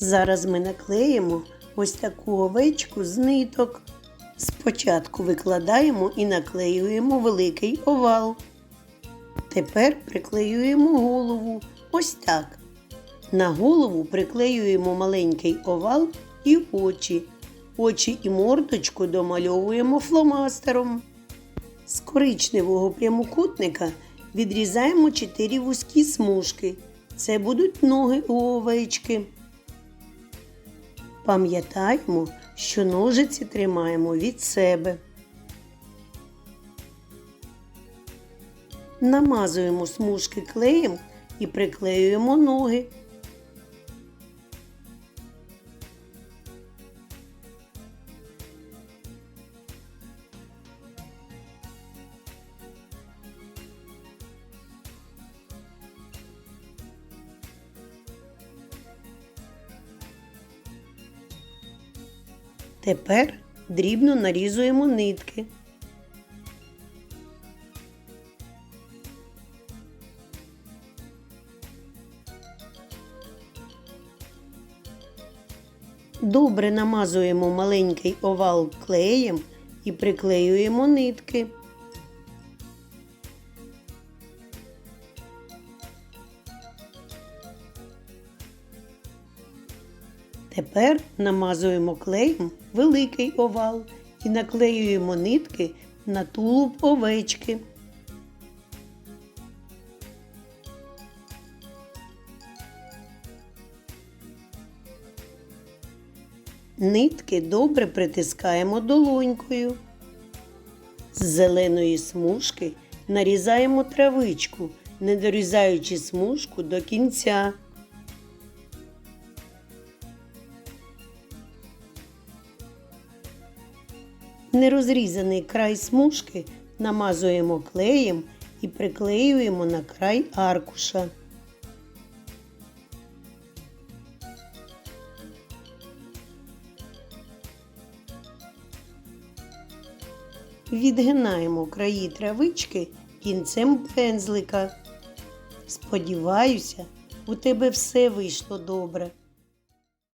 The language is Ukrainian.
Зараз ми наклеїмо ось таку овечку з ниток. Спочатку викладаємо і наклеюємо великий овал. Тепер приклеюємо голову ось так. На голову приклеюємо маленький овал і очі. Очі і мордочку домальовуємо фломастером. З коричневого прямокутника відрізаємо 4 вузькі смужки. Це будуть ноги у овечки. Пам'ятаємо, що ножиці тримаємо від себе. Намазуємо смужки клеєм і приклеюємо ноги. Тепер дрібно нарізуємо нитки. Добре намазуємо маленький овал клеєм і приклеюємо нитки. Тепер намазуємо клеєм великий овал і наклеюємо нитки на тулуб овечки. Нитки добре притискаємо долонькою. З зеленої смужки нарізаємо травичку, не дорізаючи смужку до кінця. Нерозрізаний край смужки намазуємо клеєм і приклеюємо на край аркуша. Відгинаємо краї травички кінцем пензлика. Сподіваюся, у тебе все вийшло добре.